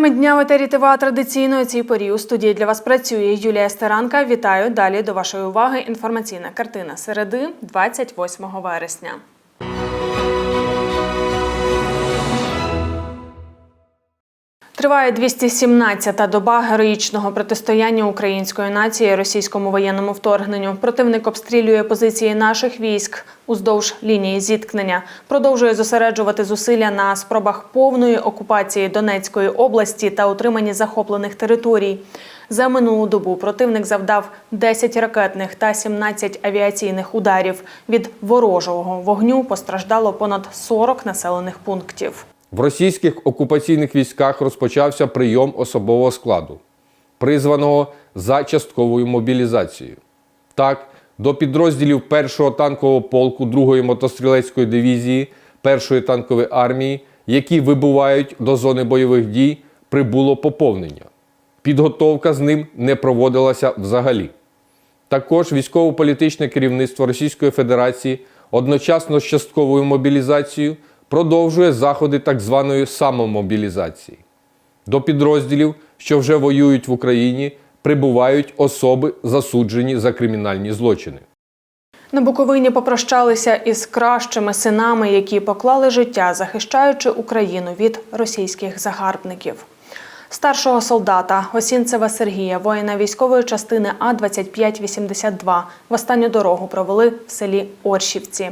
Теми дня в етері ТВА традиційно цій порі у студії для вас працює Юлія Стеранка. Вітаю далі до вашої уваги. Інформаційна картина середи 28 вересня. Триває 217-та доба героїчного протистояння української нації російському воєнному вторгненню. Противник обстрілює позиції наших військ уздовж лінії зіткнення, продовжує зосереджувати зусилля на спробах повної окупації Донецької області та утриманні захоплених територій. За минулу добу противник завдав 10 ракетних та 17 авіаційних ударів. Від ворожого вогню постраждало понад 40 населених пунктів. В російських окупаційних військах розпочався прийом особового складу, призваного за частковою мобілізацією. Так, до підрозділів 1-го танкового полку 2-ї мотострілецької дивізії 1-ї танкової армії, які вибувають до зони бойових дій, прибуло поповнення. Підготовка з ним не проводилася взагалі. Також військово-політичне керівництво Російської Федерації одночасно з частковою мобілізацією продовжує заходи так званої самомобілізації. До підрозділів, що вже воюють в Україні, прибувають особи, засуджені за кримінальні злочини. На Буковині попрощалися із кращими синами, які поклали життя, захищаючи Україну від російських загарбників. Старшого солдата Осінцева Сергія, воїна військової частини А 2582 в останню дорогу провели в селі Оршівці.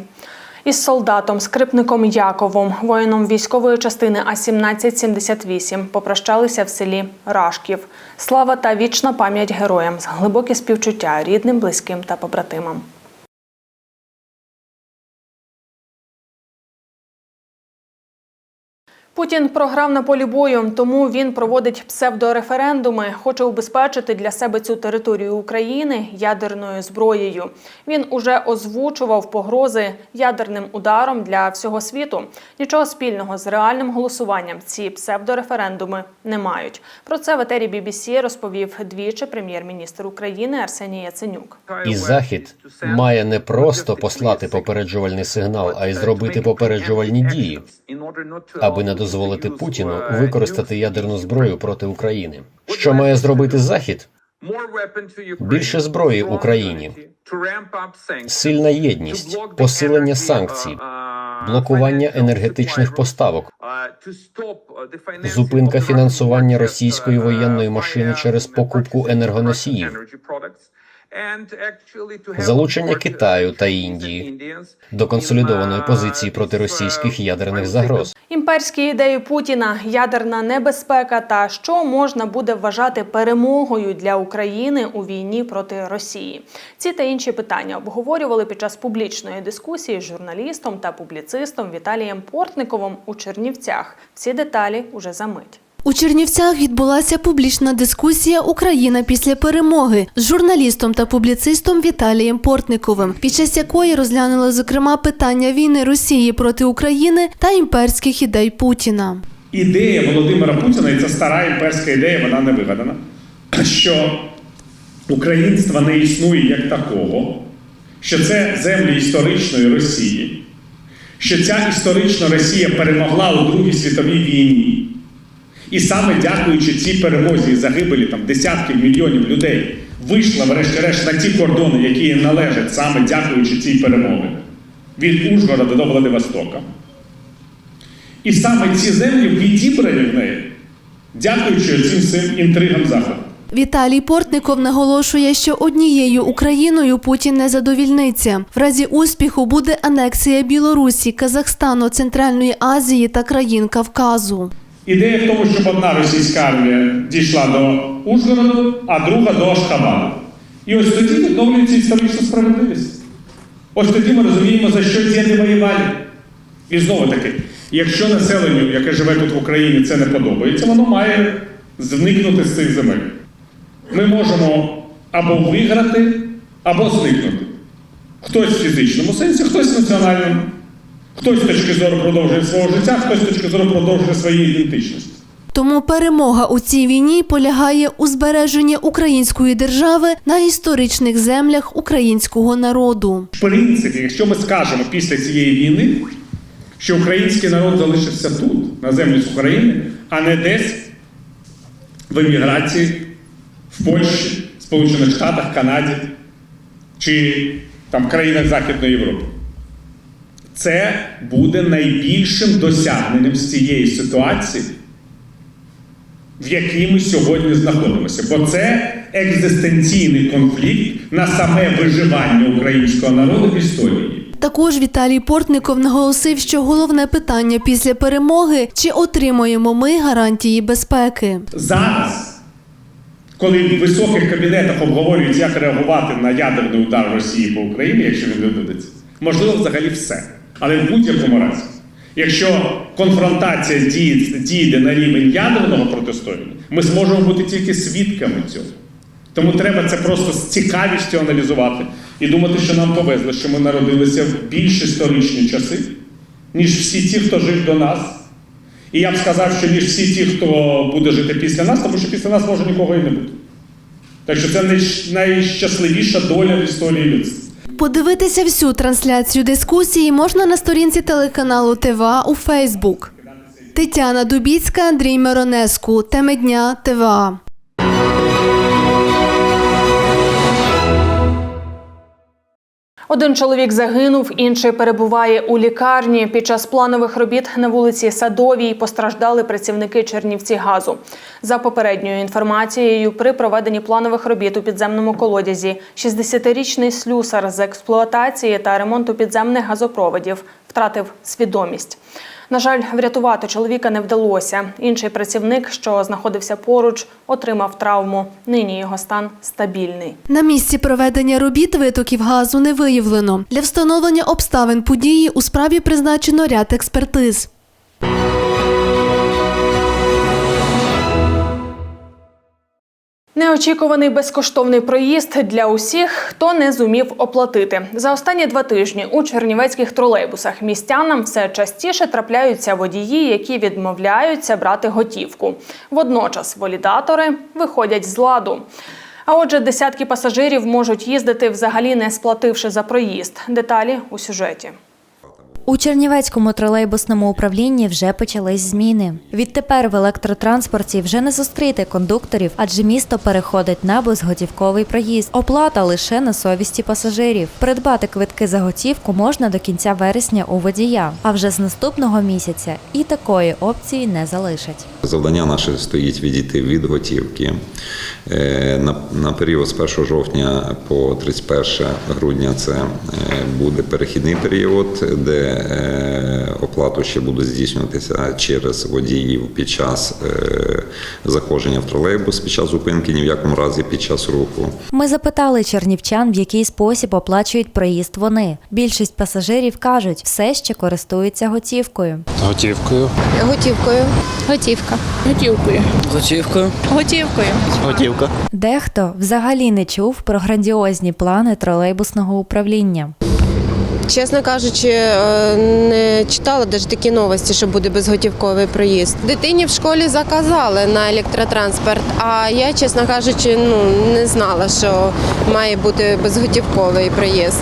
Із солдатом скрипником Яковом, воїном військової частини А 1778 попрощалися в селі Рашків. Слава та вічна пам'ять героям з глибоке співчуття рідним, близьким та побратимам. Путін програв на полі бою, тому він проводить псевдореферендуми, хоче убезпечити для себе цю територію України ядерною зброєю. Він уже озвучував погрози ядерним ударом для всього світу. Нічого спільного з реальним голосуванням ці псевдореферендуми не мають. Про це в етері BBC розповів двічі прем'єр-міністр України Арсеній Яценюк. І Захід має не просто послати попереджувальний сигнал, а й зробити попереджувальні дії, аби не дозволити Путіну використати ядерну зброю проти України. Що має зробити Захід? Більше зброї Україні, Сильна єдність, посилення санкцій, блокування енергетичних поставок, зупинка фінансування російської воєнної машини через покупку енергоносіїв, залучення Китаю та Індії до консолідованої позиції проти російських ядерних загроз. Імперські ідеї Путіна, ядерна небезпека та що можна буде вважати перемогою для України у війні проти Росії. Ці та інші питання обговорювали під час публічної дискусії з журналістом та публіцистом Віталієм Портниковим у Чернівцях. Всі деталі уже за мить. У Чернівцях відбулася публічна дискусія Україна після перемоги з журналістом та публіцистом Віталієм Портниковим, під час якої розглянули зокрема питання війни Росії проти України та імперських ідей Путіна. Ідея Володимира Путіна, і це стара імперська ідея, вона не вигадана, що українства не існує як такого, що це землі історичної Росії, що ця історична Росія перемогла у Другій світовій війні. І саме дякуючи цій перемозі і загибелі там, десятків мільйонів людей, вийшла, врешті-решт, на ті кордони, які їй належать, саме дякуючи цій перемоги, від Ужгорода до Владивостока. І саме ці землі відібрані в неї, дякуючи цим всім інтригам Заходу. Віталій Портников наголошує, що однією Україною Путін не задовільниться. В разі успіху буде анексія Білорусі, Казахстану, Центральної Азії та країн Кавказу. Ідея в тому, щоб одна російська армія дійшла до Ужгороду, а друга до Ашхабаду. І ось тоді відновлюється історична справедливість. Ось тоді ми розуміємо, за що діти воювали. І знову таки, якщо населенню, яке живе тут в Україні, це не подобається, воно має зникнути з цих земель. Ми можемо або виграти, або зникнути. Хтось в фізичному сенсі, хтось в національному. Хтось з точки зору продовжує свого життя, хтось з точки зору продовжує свої ідентичності. Тому перемога у цій війні полягає у збереженні української держави на історичних землях українського народу. В принципі, якщо ми скажемо після цієї війни, що український народ залишився тут, на землі з України, а не десь в еміграції в Польщі, Сполучених Штатах, Канаді чи там країнах Західної Європи. Це буде найбільшим досягненням з цієї ситуації, в якій ми сьогодні знаходимося. Бо це екзистенційний конфлікт на саме виживання українського народу в історії. Також Віталій Портников наголосив, що головне питання після перемоги чи отримуємо ми гарантії безпеки. Зараз, коли в високих кабінетах обговорюють, як реагувати на ядерний удар Росії по Україні, якщо він відбудеться, можливо, взагалі все. Але в будь-якому разі, якщо конфронтація дійде на рівень ядерного протистояння, ми зможемо бути тільки свідками цього. Тому треба це просто з цікавістю аналізувати і думати, що нам повезло, що ми народилися в більш історичні часи, ніж всі ті, хто жив до нас. І я б сказав, що ніж всі ті, хто буде жити після нас, тому що після нас може нікого і не бути. Так що це найщасливіша доля в історії людства. Подивитися всю трансляцію дискусії можна на сторінці телеканалу ТВА у Фейсбук. Тетяна Дубіцька, Андрій Миронеску. Теми дня ТВА. Один чоловік загинув, інший перебуває у лікарні. Під час планових робіт на вулиці Садовій постраждали працівники Чернівці газу. За попередньою інформацією, при проведенні планових робіт у підземному колодязі 60-річний слюсар з експлуатації та ремонту підземних газопроводів втратив свідомість. На жаль, врятувати чоловіка не вдалося. Інший працівник, що знаходився поруч, отримав травму. Нині його стан стабільний. На місці проведення робіт витоків газу не виявлено. Для встановлення обставин події у справі призначено ряд експертиз. Неочікуваний безкоштовний проїзд для усіх, хто не зумів оплатити. За останні два тижні у чернівецьких тролейбусах містянам все частіше трапляються водії, які відмовляються брати готівку. Водночас валідатори виходять з ладу. А отже, десятки пасажирів можуть їздити взагалі не сплативши за проїзд. Деталі у сюжеті. У Чернівецькому тролейбусному управлінні вже почались зміни. Відтепер в електротранспорті вже не зустріти кондукторів, адже місто переходить на безготівковий проїзд. Оплата лише на совісті пасажирів. Придбати квитки за готівку можна до кінця вересня у водія. А вже з наступного місяця і такої опції не залишать. Завдання наше стоїть відійти від готівки. Е, На, на період з 1 жовтня по 31 грудня це е, буде перехідний період, де оплату ще буде здійснюватися через водіїв під час е, заходження в тролейбус, під час зупинки, ні в якому разі під час руху. Ми запитали чернівчан, в який спосіб оплачують проїзд вони. Більшість пасажирів кажуть, все ще користуються готівкою. Готівкою. Готівкою. Готівка. Готівкою. Готівкою. Готівкою. Готівка. Дехто взагалі не чув про грандіозні плани тролейбусного управління. Чесно кажучи, е, не читала навіть такі новості, що буде безготівковий проїзд. Дитині в школі заказали на електротранспорт, а я, чесно кажучи, ну не знала, що має бути безготівковий проїзд.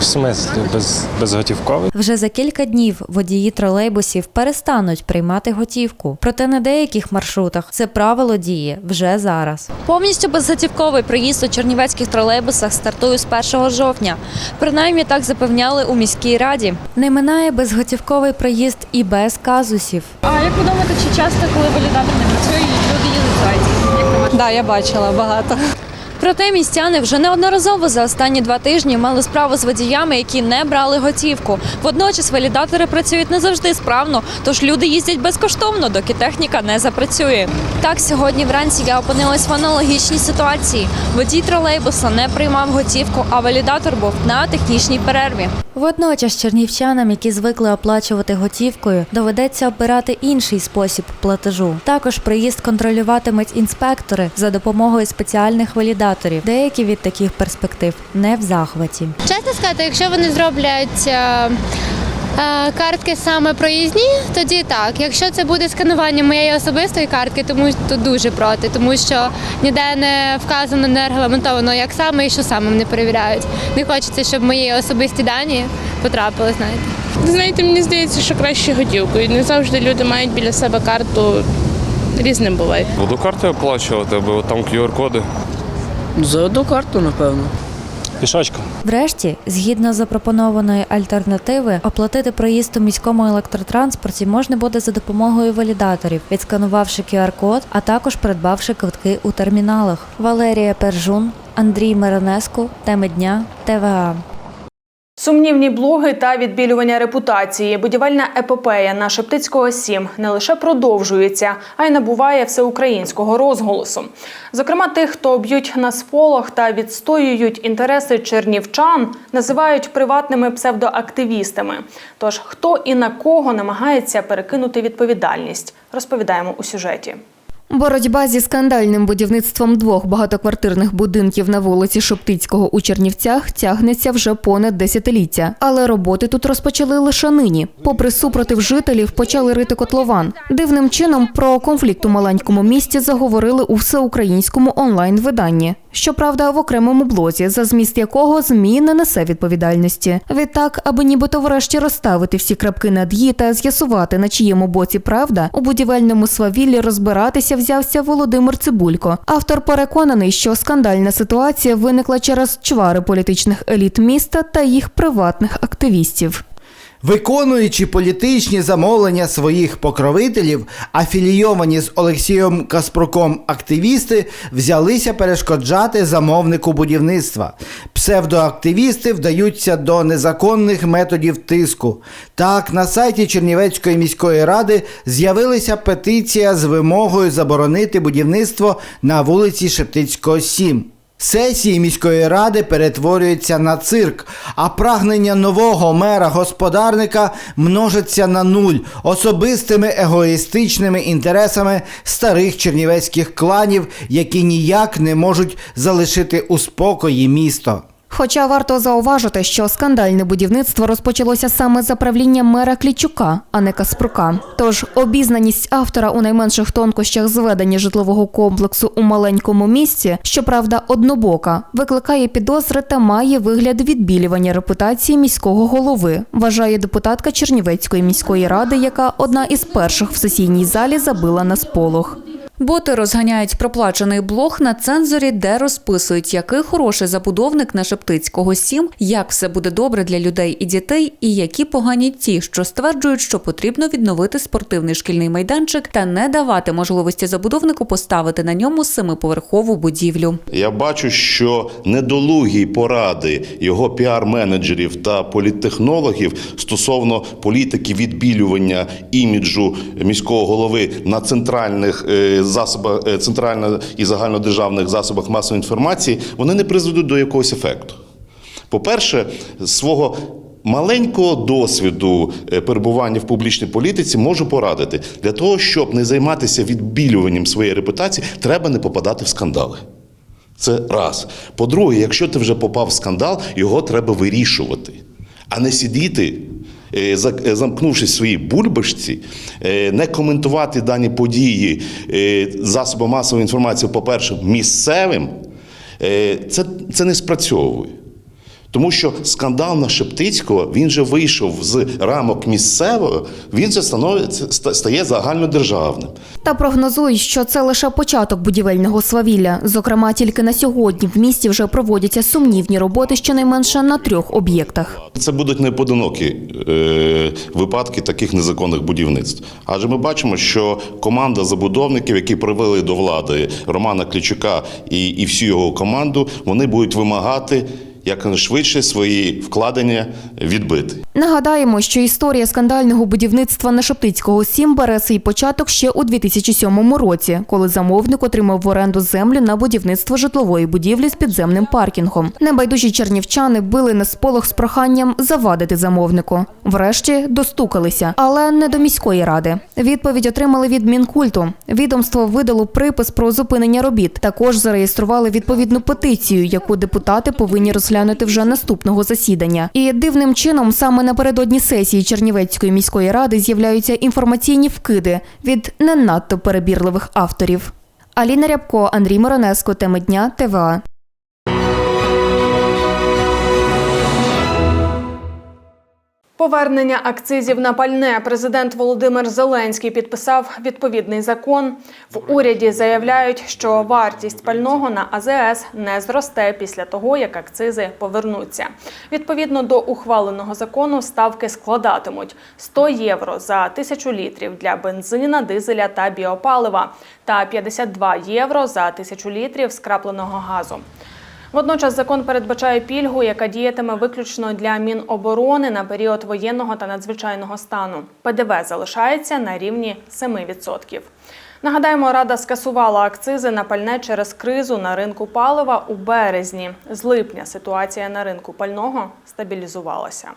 В смислі без, безготівковий? Вже за кілька днів водії тролейбусів перестануть приймати готівку. Проте на деяких маршрутах це правило діє вже зараз. Повністю безготівковий проїзд у чернівецьких тролейбусах стартує з 1 жовтня. Принаймні так запевняли у міській раді. Не минає безготівковий проїзд і без казусів. А як ви думаєте, чи часто, коли валідатор не працює, люди їздять зайці? Так, да, я бачила багато. Проте містяни вже неодноразово за останні два тижні мали справу з водіями, які не брали готівку. Водночас валідатори працюють не завжди справно, тож люди їздять безкоштовно, доки техніка не запрацює. Так, сьогодні вранці я опинилась в аналогічній ситуації. Водій тролейбуса не приймав готівку, а валідатор був на технічній перерві. Водночас чернівчанам, які звикли оплачувати готівкою, доведеться обирати інший спосіб платежу. Також приїзд контролюватимуть інспектори за допомогою спеціальних валідаторів. Деякі від таких перспектив не в захваті. Чесно сказати, якщо вони зроблять е, е, картки саме проїзні, тоді так. Якщо це буде сканування моєї особистої картки, тому то дуже проти, тому що ніде не вказано, не регламентовано, як саме і що саме вони перевіряють. Не хочеться, щоб мої особисті дані потрапили, знаєте. Знаєте, мені здається, що краще готівкою. Не завжди люди мають біля себе карту різним буває. Буду карти оплачувати, бо там QR-коди. За одну карту, напевно. Пішачка. Врешті, згідно запропонованої альтернативи, оплатити проїзд у міському електротранспорті можна буде за допомогою валідаторів, відсканувавши QR-код, а також придбавши квитки у терміналах. Валерія Пержун, Андрій Миронеску, теми дня, ТВА. Сумнівні блоги та відбілювання репутації. Будівельна епопея на Шептицького 7 не лише продовжується, а й набуває всеукраїнського розголосу. Зокрема, тих, хто б'ють на сполох та відстоюють інтереси чернівчан, називають приватними псевдоактивістами. Тож хто і на кого намагається перекинути відповідальність, розповідаємо у сюжеті. Боротьба зі скандальним будівництвом двох багатоквартирних будинків на вулиці Шептицького у Чернівцях тягнеться вже понад десятиліття. Але роботи тут розпочали лише нині. Попри супротив жителів, почали рити котлован. Дивним чином про конфлікт у маленькому місті заговорили у всеукраїнському онлайн-виданні. Щоправда, в окремому блозі, за зміст якого ЗМІ не несе відповідальності. Відтак, аби нібито врешті розставити всі крапки над «і» та з'ясувати, на чиєму боці правда, у будівельному свавіллі розбиратися взявся Володимир Цибулько. Автор переконаний, що скандальна ситуація виникла через чвари політичних еліт міста та їх приватних активістів. Виконуючи політичні замовлення своїх покровителів, афілійовані з Олексієм Каспруком активісти взялися перешкоджати замовнику будівництва. Псевдоактивісти вдаються до незаконних методів тиску. Так, на сайті Чернівецької міської ради з'явилася петиція з вимогою заборонити будівництво на вулиці Шептицького 7. Сесії міської ради перетворюються на цирк, а прагнення нового мера-господарника множаться на нуль особистими егоїстичними інтересами старих чернівецьких кланів, які ніяк не можуть залишити у спокої місто. Хоча варто зауважити, що скандальне будівництво розпочалося саме за правління мера Клічука, а не Каспрука. Тож обізнаність автора у найменших тонкощах зведення житлового комплексу у маленькому місці, щоправда, однобока, викликає підозри та має вигляд відбілювання репутації міського голови, вважає депутатка Чернівецької міської ради, яка одна із перших в сесійній залі забила на сполох. Боти розганяють проплачений блог на цензорі, де розписують, який хороший забудовник на Шептицького 7, як все буде добре для людей і дітей, і які погані ті, що стверджують, що потрібно відновити спортивний шкільний майданчик та не давати можливості забудовнику поставити на ньому семиповерхову будівлю. Я бачу, що недолугі поради його піар-менеджерів та політтехнологів стосовно політики відбілювання іміджу міського голови на центральних е, засобах е, центрально і загальнодержавних засобах масової інформації, вони не призведуть до якогось ефекту. По-перше, свого маленького досвіду е, перебування в публічній політиці можу порадити для того, щоб не займатися відбілюванням своєї репутації, треба не попадати в скандали. Це раз. По-друге, якщо ти вже попав в скандал, його треба вирішувати, а не сидіти, замкнувшись в своїй бульбашці, е, не коментувати дані події засобами масової інформації, по-перше, місцевим, е, це, це не спрацьовує. Тому що скандал на Шептицького він же вийшов з рамок місцевого, він же становиться стає загальнодержавним. Та прогнозують, що це лише початок будівельного свавілля. Зокрема, тільки на сьогодні в місті вже проводяться сумнівні роботи щонайменше на трьох об'єктах. Це будуть неподинокі е, випадки таких незаконних будівництв. Адже ми бачимо, що команда забудовників, які привели до влади Романа Клічука і, і всю його команду, вони будуть вимагати якнайшвидше свої вкладення відбити. Нагадаємо, що історія скандального будівництва на Шептицького 7 бере свій початок ще у 2007 році, коли замовник отримав в оренду землю на будівництво житлової будівлі з підземним паркінгом. Небайдужі чернівчани били на сполох з проханням завадити замовнику. Врешті достукалися, але не до міської ради. Відповідь отримали від Мінкульту. Відомство видало припис про зупинення робіт. Також зареєстрували відповідну петицію, яку депутати повинні розглянути вже наступного засідання. І дивним чином саме напередодні сесії Чернівецької міської ради з'являються інформаційні вкиди від не надто перебірливих авторів. Аліна Рябко, Андрій Моронеско, теми дня ТВА. Повернення акцизів на пальне президент Володимир Зеленський підписав відповідний закон. В уряді заявляють, що вартість пального на АЗС не зросте після того, як акцизи повернуться. Відповідно до ухваленого закону, ставки складатимуть 100 євро за тисячу літрів для бензина, дизеля та біопалива та 52 євро за тисячу літрів скрапленого газу. Водночас закон передбачає пільгу, яка діятиме виключно для Міноборони на період воєнного та надзвичайного стану. ПДВ залишається на рівні 7%. Нагадаємо, рада скасувала акцизи на пальне через кризу на ринку палива у березні. З липня ситуація на ринку пального стабілізувалася.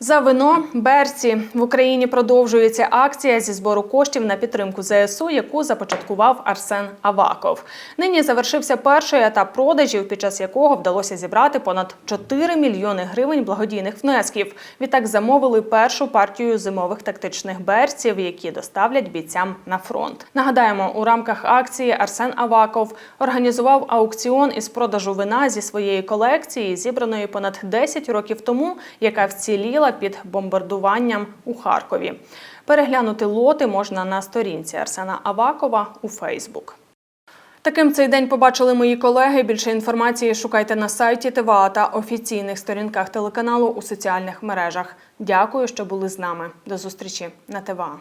За вино берці в Україні продовжується акція зі збору коштів на підтримку ЗСУ, яку започаткував Арсен Аваков. Нині завершився перший етап продажів, під час якого вдалося зібрати понад 4 мільйони гривень благодійних внесків. Відтак замовили першу партію зимових тактичних берців, які доставлять бійцям на фронт. Нагадаємо, у рамках акції Арсен Аваков організував аукціон із продажу вина зі своєї колекції, зібраної понад 10 років тому, яка вціліла під бомбардуванням у Харкові. Переглянути лоти можна на сторінці Арсена Авакова у Фейсбук. Таким цей день побачили мої колеги. Більше інформації шукайте на сайті ТВА та офіційних сторінках телеканалу у соціальних мережах. Дякую, що були з нами. До зустрічі на ТВА.